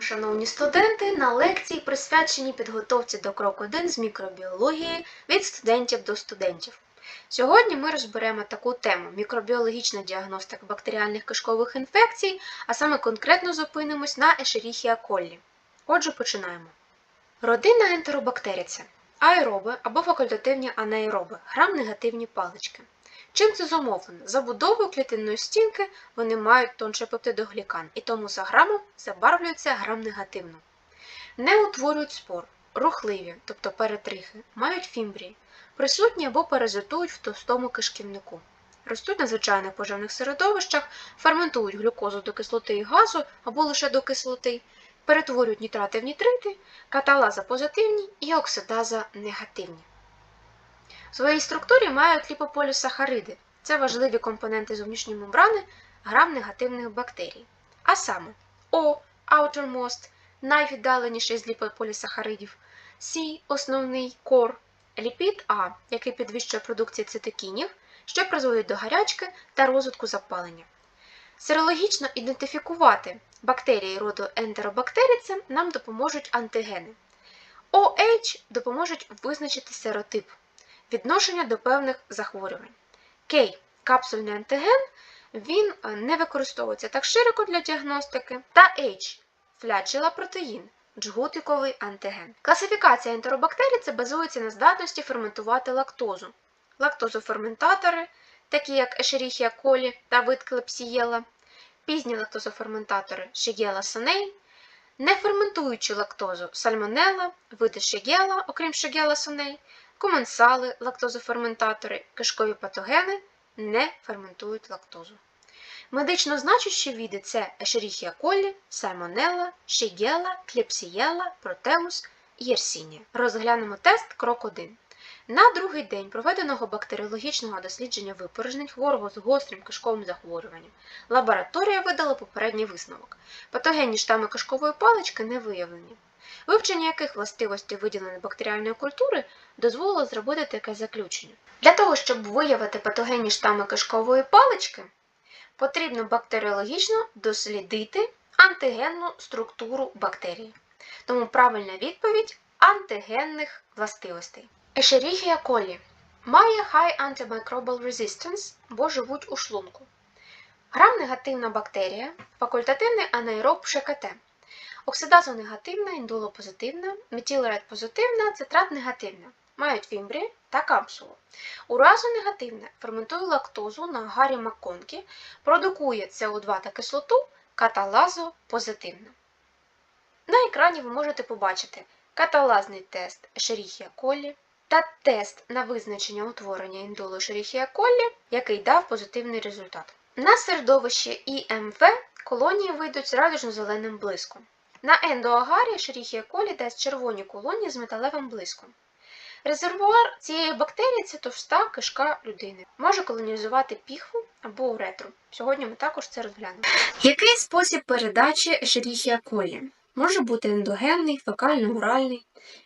Шановні студенти, на лекції присвячені підготовці до крок 1 з мікробіології від студентів до студентів. Сьогодні ми розберемо таку тему мікробіологічна діагностика бактеріальних кишкових інфекцій, а саме конкретно зупинимось на Escherichia coli. Отже, починаємо. Родина ентеробактерій це аероби або факультативні анаероби, грам-негативні палички. Чим це зумовлено? Забудовою клітинної стінки вони мають тонше пептидоглікан, і тому за грамом забарвлюються грам-негативно. Не утворюють спор, рухливі, тобто перетрихи, мають фімбрії, присутні або паразитують в товстому кишківнику. Ростуть на звичайних поживних середовищах, ферментують глюкозу до кислоти і газу або лише до кислоти, перетворюють нітрати в нітрити, каталаза позитивні і оксидаза негативні. В своїй структурі мають ліпополісахариди. Це важливі компоненти зовнішньої мембрани грам-негативних бактерій. А саме О outermost, найвіддаленіший з ліпополісахаридів, С основний кор, ліпід А, який підвищує продукцію цитокінів, що призводить до гарячки та розвитку запалення. Серологічно ідентифікувати бактерії роду ентеробактеріцем нам допоможуть антигени. OH допоможуть визначити серотип відношення до певних захворювань. Кей капсульний антиген, він е, не використовується так широко для діагностики. Та H флячила протеїн, джгутиковий антиген. Класифікація ентеробактерій це базується на здатності ферментувати лактозу. Лактозоферментатори, такі як Escherichia coli та вид Klebsiella, пізні лактозоферментатори Shigella sonei, неферментуючу лактозу сальмонелла, види Shigella, окрім Shigella sonei, коменсали, лактозоферментатори, кишкові патогени не ферментують лактозу. Медично значущі види це Escherichia coli, Salmonella, Shigella, Klebsiella, Proteus і Yersinia. Розглянемо тест крок 1. На другий день проведеного бактеріологічного дослідження випорожнень хворого з гострим кишковим захворюванням лабораторія видала попередній висновок. Патогенні штами кишкової палички не виявлені. Вивчення яких властивостей виділеної бактеріальної культури дозволило зробити таке заключення. Для того, щоб виявити патогенні штами кишкової палички, потрібно бактеріологічно дослідити антигенну структуру бактерії. Тому правильна відповідь антигенних властивостей. Escherichia coli має high antimicrobial resistance, бо живуть у шлунку. Грам-негативна бактерія, факультативний анаероб ШКТ. Оксидазонегативна, індулопозитивна, метілерет-позитивна, цитрат-негативна. Мають фімбрі та капсулу. Уразонегативна ферментує лактозу на агарі макконкі, продукує СО2 та кислоту, каталазопозитивна. На екрані ви можете побачити каталазний тест Escherichia coli та тест на визначення утворення індолу Escherichia coli, який дав позитивний результат. На середовище ІМВ колонії вийдуть з радужно-зеленим блиском. На ендоагарі Escherichia coli дасть червоні колонії з металевим блиском. Резервуар цієї бактерії це товста кишка людини. Може колонізувати піхву або уретру. Сьогодні ми також це розглянемо. Який спосіб передачі Escherichia coli? Може бути ендогенний, фекально-оральний.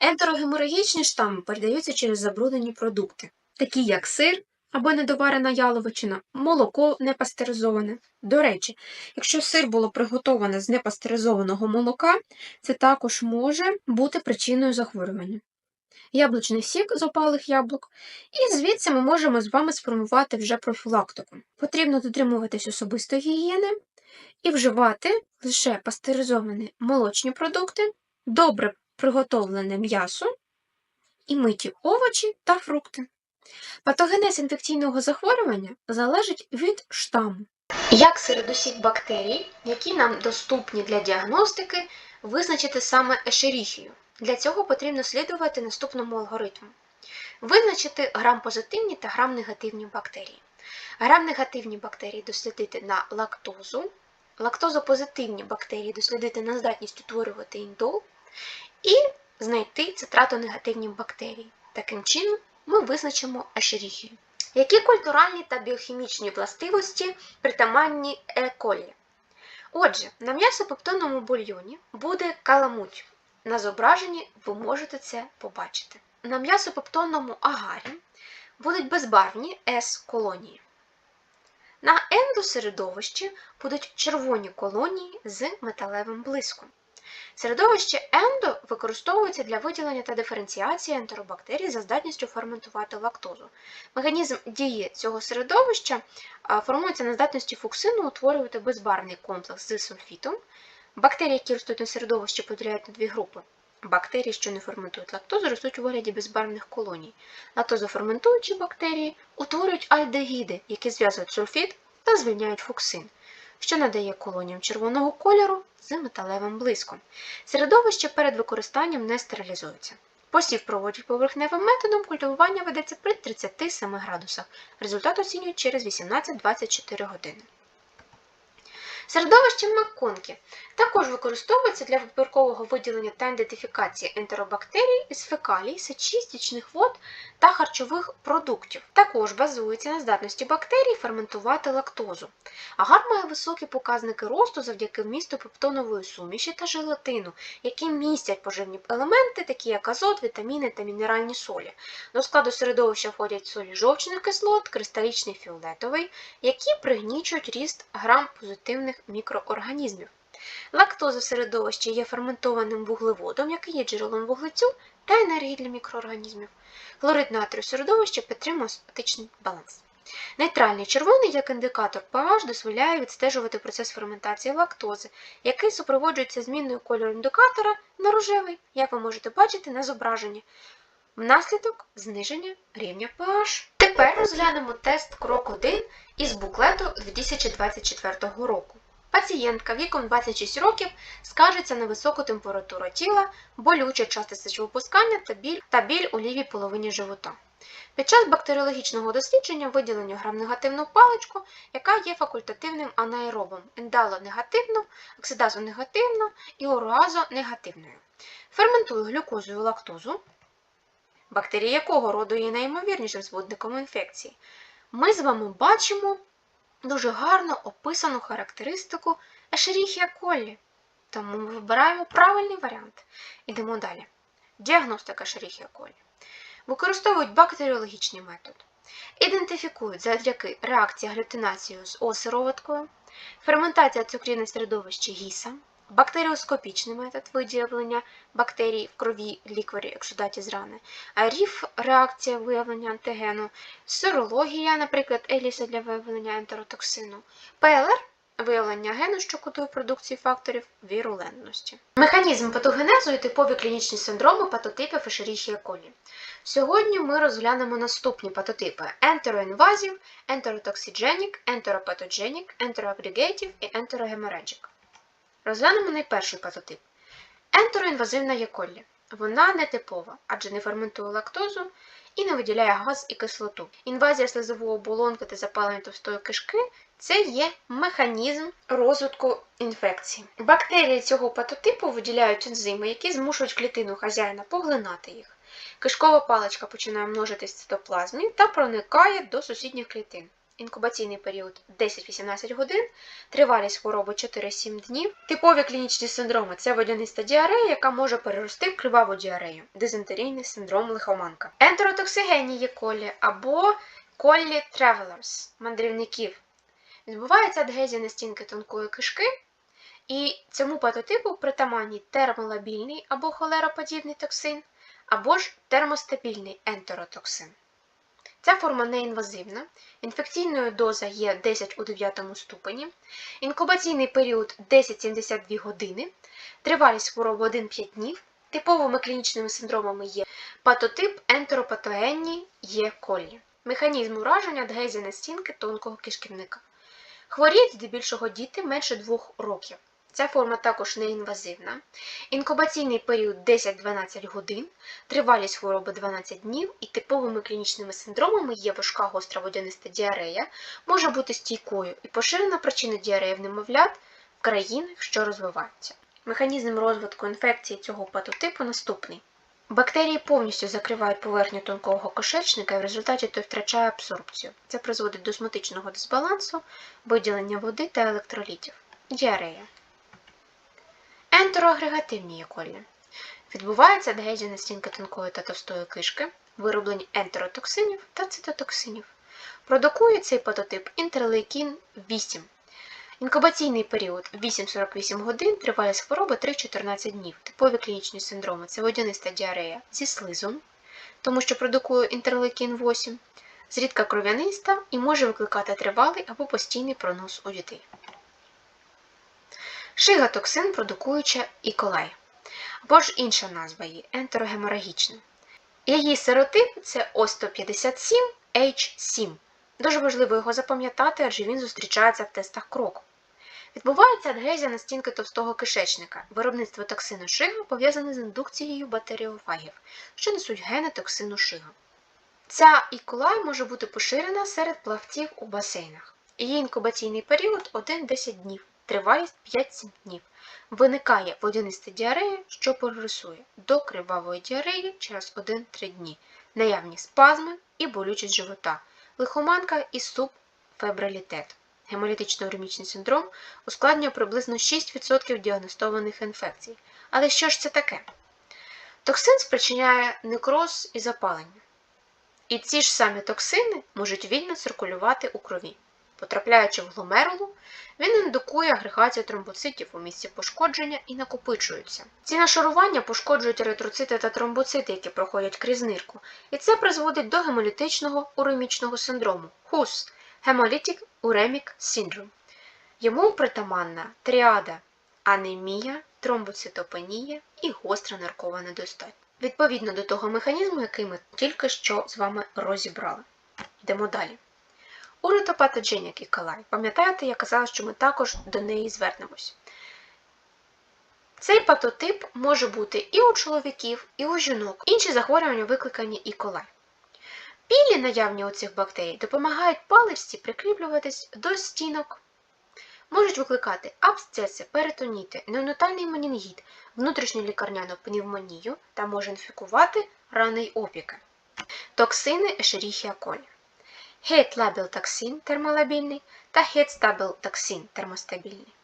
Ентерогеморагічні штами передаються через забруднені продукти, такі як сир або недоварена яловичина, молоко непастеризоване. До речі, якщо сир було приготоване з непастеризованого молока, це також може бути причиною захворювання. Яблучний сік з опалих яблук, і звідси ми можемо з вами сформувати вже профілактику. Потрібно дотримуватись особистої гігієни і вживати лише пастеризовані молочні продукти, добре приготовлене м'ясо і миті овочі та фрукти. Патогенез інфекційного захворювання залежить від штаму. Як серед усіх бактерій, які нам доступні для діагностики, визначити саме ешеріхію? Для цього потрібно слідувати наступному алгоритму. Визначити грам-позитивні та грам-негативні бактерії. Грам-негативні бактерії дослідити на лактозу, лактозопозитивні бактерії дослідити на здатність утворювати індол і знайти цитратонегативні бактерії. Таким чином, ми визначимо ашеріхію. Які культуральні та біохімічні властивості притаманні Е. колі? Отже, на м'ясопептонному бульйоні буде каламуть. На зображенні ви можете це побачити. На м'ясопептонному агарі будуть безбарвні С-колонії. На ендосередовищі будуть червоні колонії з металевим блиском. Середовище ендо використовується для виділення та диференціації ентеробактерій за здатністю ферментувати лактозу. Механізм дії цього середовища формується на здатності фуксину утворювати безбарвний комплекс з сульфітом. Бактерії, які ростуть на середовищі, поділяють на дві групи. Бактерії, що не ферментують лактозу, ростуть у вигляді безбарвних колоній. Лактозоферментуючі бактерії утворюють альдегіди, які зв'язують сульфід та звільняють фуксин, що надає колоніям червоного кольору з металевим блиском. Середовище перед використанням не стерилізується. Посів проводять поверхневим методом, культивування ведеться при 37 градусах. Результат оцінюють через 18-24 години. Середовище Макконкі також використовується для вибіркового виділення та ідентифікації ентеробактерій із фекалій, сечі, стічних вод та харчових продуктів. Також базується на здатності бактерій ферментувати лактозу. Агар має високі показники росту завдяки вмісту пептонової суміші та желатину, які містять поживні елементи, такі як азот, вітаміни та мінеральні солі. До складу середовища входять солі жовчних кислот, кристалічний фіолетовий, які пригнічують ріст грам позитивних мікроорганізмів. Лактоза в середовищі є ферментованим вуглеводом, який є джерелом вуглецю та енергії для мікроорганізмів. Хлорид натрію середовища підтримує остатичний баланс. Нейтральний червоний як індикатор pH дозволяє відстежувати процес ферментації лактози, який супроводжується зміною кольору індикатора на рожевий, як ви можете бачити на зображенні. Внаслідок зниження рівня pH. Тепер розглянемо тест крок 1 із буклету 2024 року. Пацієнтка віком 26 років скаржиться на високу температуру тіла, болюче часте сечовипускання та біль, та біль у лівій половині живота. Під час бактеріологічного дослідження виділено грам-негативну паличку, яка є факультативним анаеробом, ендало-негативно, оксидазо-негативно і уразо-негативною. Ферментує глюкозу і лактозу, бактерії якого роду є найімовірнішим збудником інфекції. Ми з вами бачимо дуже гарно описану характеристику Escherichia coli. Тому ми вибираємо правильний варіант. Ідемо далі. Діагностика Escherichia coli. Використовують бактеріологічний метод. Ідентифікують завдяки реакції глютинацію з осироваткою, ферментація цукрів середовищі гіса, бактеріоскопічний метод виділення бактерій в крові лікварі ексудаті з рани, РІФ реакція виявлення антигену, сирологія, наприклад, еліса для виявлення ентеротоксину, ПЛР виявлення гену, що кодує продукцію факторів вірулентності. Механізм патогенезу і типові клінічні синдроми патотипів Escherichia coli. Сьогодні ми розглянемо наступні патотипи: enteroinvasive, enterotoxigenic, enteropathogenic, enteroaggregative і enterohemorrhagic. Розглянемо найперший патотип. Ентероінвазивна є колі. Вона нетипова, адже не ферментує лактозу і не виділяє газ і кислоту. Інвазія слизової оболонки та запалення товстої кишки це є механізм розвитку інфекції. Бактерії цього патотипу виділяють ензими, які змушують клітину хазяїна поглинати їх. Кишкова паличка починає множитись в цитоплазмі та проникає до сусідніх клітин. Інкубаційний період 10-18 годин, тривалість хвороби 4-7 днів. Типові клінічні синдроми це водяниста діарея, яка може перерости в криваву діарею, дизентерійний синдром лихоманка. Ентеротоксигенні є колі або колі travelers мандрівників. Відбувається адгезія на стінки тонкої кишки, і цьому патотипу притаманні термолабільний або холероподібний токсин, або ж термостабільний ентеротоксин. Ця форма неінвазивна, інфекційною доза є 10 у 9 ступені, інкубаційний період 10-72 години, тривалість хвороби 1-5 днів, типовими клінічними синдромами є патотип ентеропатогенні є колі, механізм ураження адгезія на стінки тонкого кишківника. Хворіють здебільшого діти менше 2 років. Ця форма також неінвазивна. Інкубаційний період 10-12 годин, тривалість хвороби 12 днів і типовими клінічними синдромами є важка гостра водяниста діарея, може бути стійкою і поширена причина діареї в немовлят в країнах, що розвиваються. Механізм розвитку інфекції цього патотипу наступний. Бактерії повністю закривають поверхню тонкого кишечника і в результаті той втрачає абсорбцію. Це призводить до сматичного дисбалансу, виділення води та електролітів. Діарея. Ентероагрегативні колі. Відбувається адгезія стінки тонкої та товстої кишки, вироблення ентеротоксинів та цитотоксинів. Продукує цей патотип інтерлейкін 8. Інкубаційний період 8-48 годин, тривалість хвороби 3-14 днів. Типові клінічні синдроми це водяниста діарея зі слизом, тому що продукує інтерлейкін 8, зрідка кров'яниста і може викликати тривалий або постійний пронос у дітей. Шигатоксин продукуюча іколай, або ж інша назва її ентерогеморагічна. Її серотип це О157H7. Дуже важливо його запам'ятати, адже він зустрічається в тестах кроку. Відбувається адгезія на стінки товстого кишечника. Виробництво токсину шига пов'язане з індукцією бактеріофагів, що несуть гени токсину шига. Ця іколай може бути поширена серед плавців у басейнах. Її інкубаційний період 1-10 днів, тривалість 5-7 днів. Виникає водяниста діарея, що прогресує до кривавої діареї через 1-3 дні, наявні спазми і болючість живота, лихоманка і субфебралітет. Гемолітично-уремічний синдром ускладнює приблизно 6% діагностованих інфекцій. Але що ж це таке? Токсин спричиняє некроз і запалення. І ці ж самі токсини можуть вільно циркулювати у крові. Потрапляючи в гломерулу, він індукує агрегацію тромбоцитів у місці пошкодження і накопичуються. Ці нашарування пошкоджують еритроцити та тромбоцити, які проходять крізь нирку, і це призводить до гемолітичного уремічного синдрому ХУС Hemolytic Uremic Syndrome. Йому притаманна тріада анемія, тромбоцитопенія і гостра наркова недостатність. Відповідно до того механізму, який ми тільки що з вами розібрали. Йдемо далі. Уретопатогенік і калай. Пам'ятаєте, я казала, що ми також до неї звернемось. Цей патотип може бути і у чоловіків, і у жінок. Інші захворювання викликані і колай. Пілі, наявні у цих бактерій, допомагають паличці прикріплюватись до стінок. Можуть викликати абсцеси, перитоніти, неонатальний менінгіт, внутрішню лікарняну пневмонію та може інфікувати рани й опіки. Токсини Escherichia coli. Гейт-лабіл токсин термолабільний та гейт-стабіл токсин термостабільний.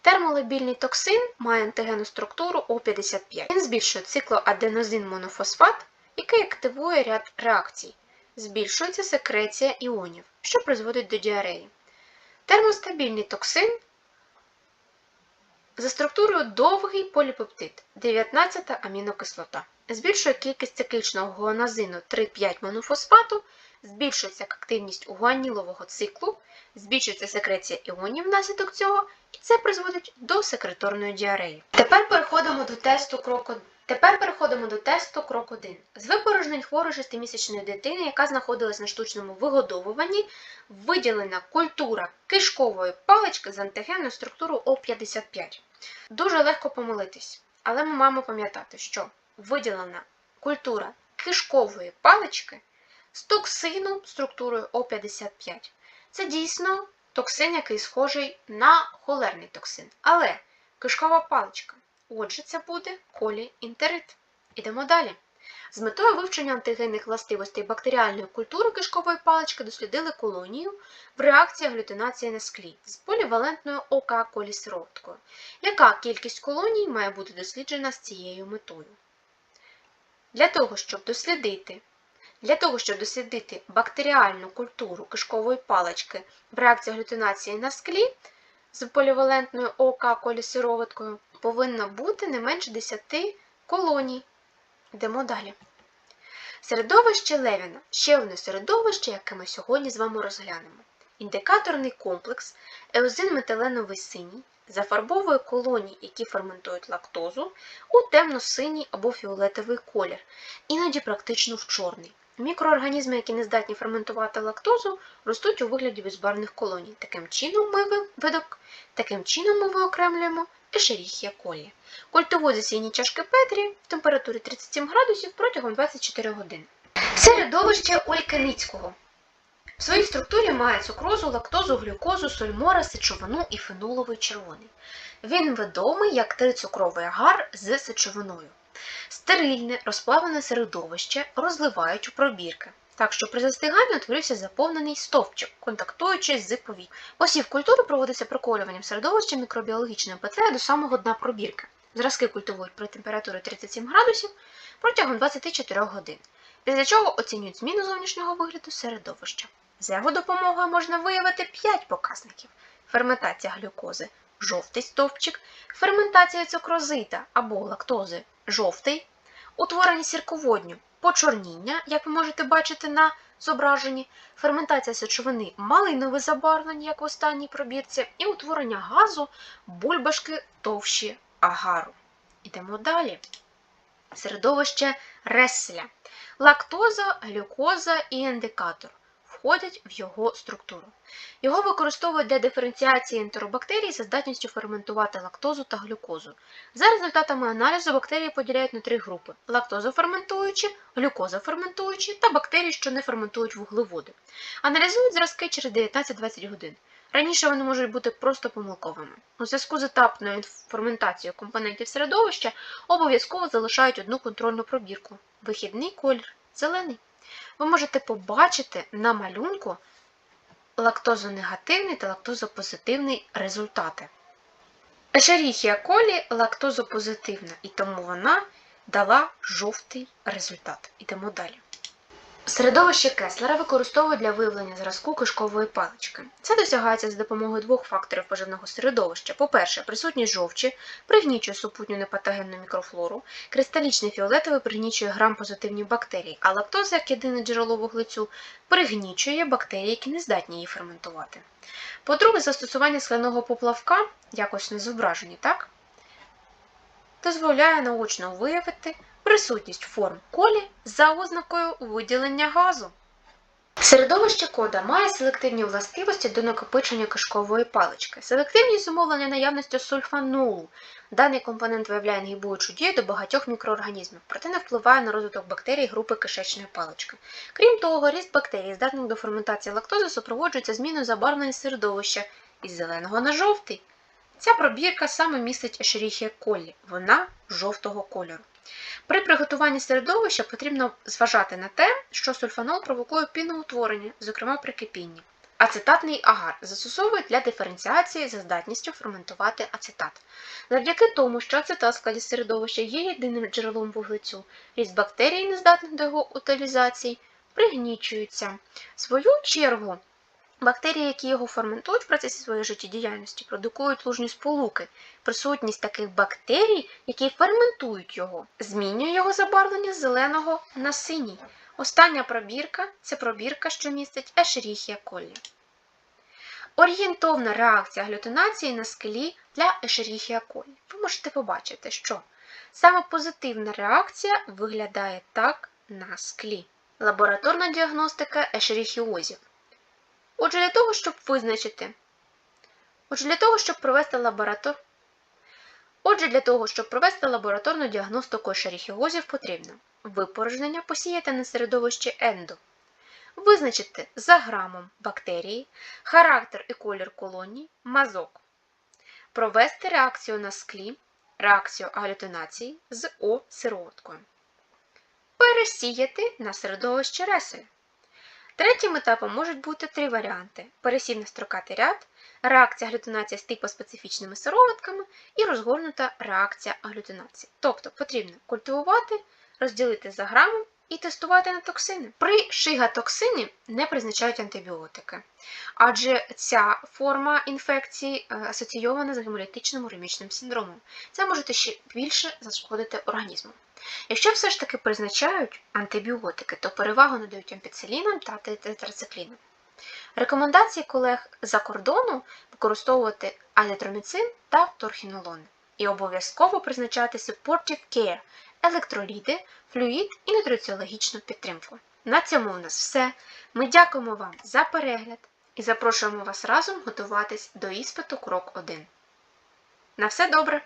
Термолабільний токсин має антигенну структуру О55. Він збільшує циклоаденозин монофосфат, який активує ряд реакцій. Збільшується секреція іонів, що призводить до діареї. Термостабільний токсин за структурою довгий поліпептид 19 амінокислота. Збільшує кількість циклічного гуанозину 3,5 монофосфату, збільшується активність гуанілового циклу, збільшується секреція іонів внаслідок цього, і це призводить до секреторної діареї. Тепер переходимо до тесту крок 1. Тепер переходимо до тесту крок 1. З випорожнень хворої 6-місячної дитини, яка знаходилась на штучному вигодовуванні, виділена культура кишкової палички з антигенною структурою О55. Дуже легко помилитись, але ми маємо пам'ятати, що виділена культура кишкової палички з токсином структурою О55. Це дійсно токсин, який схожий на холерний токсин. Але кишкова паличка. Отже, це буде коліінтерит. Ідемо далі. З метою вивчення антигенних властивостей бактеріальної культури кишкової палички дослідили колонію в реакції аглютинації на склі з полівалентною ок колісироваткою. Яка кількість колоній має бути досліджена з цією метою? Для того, щоб дослідити для того, щоб дослідити бактеріальну культуру кишкової палички в реакції аглютинації на склі з полівалентною ок колісироваткою, повинно бути не менше 10 колоній. Йдемо далі. Середовище Левіна ще одне середовище, яке ми сьогодні з вами розглянемо. Індикаторний комплекс еозин метиленовий синій зафарбовує колонії, які ферментують лактозу, у темно-синій або фіолетовий колір, іноді практично в чорний. Мікроорганізми, які не здатні ферментувати лактозу, ростуть у вигляді безбарвних колоній. Таким чином ми видок, таким чином ми виокремлюємо Escherichia coli. Культивують засійні чашки Петрі в температурі 37 градусів протягом 24 годин. Середовище Олькеницького. В своїй структурі має цукрозу, лактозу, глюкозу, сольмора, сечовину і феноловий червоний. Він відомий як трицукровий агар з сечовиною. Стерильне розплавлене середовище розливають у пробірки, так що при застиганні утворився заповнений стовпчик, контактуючи з повітрям. Посів культури проводиться проколюванням середовища мікробіологічної петлею до самого дна пробірки. Зразки культивують при температурі 37 градусів протягом 24 годин, після чого оцінюють зміну зовнішнього вигляду середовища. За його допомогою можна виявити 5 показників: ферментація глюкози жовтий стовпчик, ферментація цукрозита або лактози жовтий, утворення сірководню почорніння, як ви можете бачити на зображенні, ферментація сечовини малинове забарвлення, як в останній пробірці, і утворення газу бульбашки товщі агару. Ідемо далі. Середовище Ресселя. Лактоза, глюкоза і індикатор входять в його структуру. Його використовують для диференціації ентеробактерій за здатністю ферментувати лактозу та глюкозу. За результатами аналізу бактерії поділяють на три групи: лактозоферментуючі, глюкозоферментуючі та бактерії, що не ферментують вуглеводи. Аналізують зразки через 19-20 годин. Раніше вони можуть бути просто помилковими. У зв'язку з етапною ферментацією компонентів середовища обов'язково залишають одну контрольну пробірку. Вихідний колір зелений. Ви можете побачити на малюнку лактозонегативний та лактозопозитивний результати. Ешеріхія колі лактозопозитивна, і тому вона дала жовтий результат. Ідемо далі. Середовище Кеслера використовують для виявлення зразку кишкової палички. Це досягається за допомогою двох факторів поживного середовища. По-перше, присутність жовчі пригнічує супутню непатогенну мікрофлору, кристалічний фіолетовий пригнічує грам-позитивні бактерії, а лактоза, як єдине джерело вуглецю, пригнічує бактерії, які не здатні її ферментувати. По-друге, застосування скляного поплавка, якось не зображені, так? Дозволяє наочно виявити присутність форм колі за ознакою виділення газу. Середовище кода має селективні властивості до накопичення кишкової палички. Селективність зумовлення наявністю сульфанолу. Даний компонент виявляє інгібуючу дію до багатьох мікроорганізмів, проте не впливає на розвиток бактерій групи кишечної палички. Крім того, ріст бактерій, здатних до ферментації лактози, супроводжується зміною забарвлення середовища із зеленого на жовтий. Ця пробірка саме містить ешеріхія колі, вона жовтого кольору. При приготуванні середовища потрібно зважати на те, що сульфанол провокує піноутворення, зокрема при кипінні. Ацетатний агар застосовують для диференціації за здатністю ферментувати ацетат. Завдяки тому, що ацетат в складі середовища є єдиним джерелом вуглецю, ріст бактерій, нездатних до його утилізації, пригнічується. В свою чергу, Бактерії, які його ферментують в процесі своєї життєдіяльності, продукують лужні сполуки. Присутність таких бактерій, які ферментують його, змінює його забарвлення з зеленого на синій. Остання пробірка це пробірка, що містить ешеріхія колі. Орієнтовна реакція глютинації на скелі для ешеріхія колі. Ви можете побачити, що саме позитивна реакція виглядає так на склі. Лабораторна діагностика ешеріхіозів. Отже, для того, щоб визначити, отже, для того, щоб провести лаборатор... Отже, для того, щоб провести лабораторну діагностику шеріхіозів, потрібно випорожнення посіяти на середовище ендо, визначити за грамом бактерії, характер і колір колонії, мазок, провести реакцію на склі, реакцію аглютинації з О-сироваткою, пересіяти на середовище ресель. Третім етапом можуть бути три варіанти: пересів на строкатий ряд, реакція аглютинації з типоспецифічними сироватками і розгорнута реакція аглютинації. Тобто потрібно культивувати, розділити за грамом і тестувати на токсини. При шигатоксині не призначають антибіотики, адже ця форма інфекції е, асоційована з гемолітичним уремічним синдромом. Це може ще більше зашкодити організму. Якщо все ж таки призначають антибіотики, то перевагу надають ампіцилінам та тетрациклінам. Рекомендації колег за кордону використовувати азитроміцин та торхінолон і обов'язково призначати supportive care, електроліти, флюїд і нутриціологічну підтримку. На цьому у нас все. Ми дякуємо вам за перегляд і запрошуємо вас разом готуватись до іспиту крок 1. На все добре!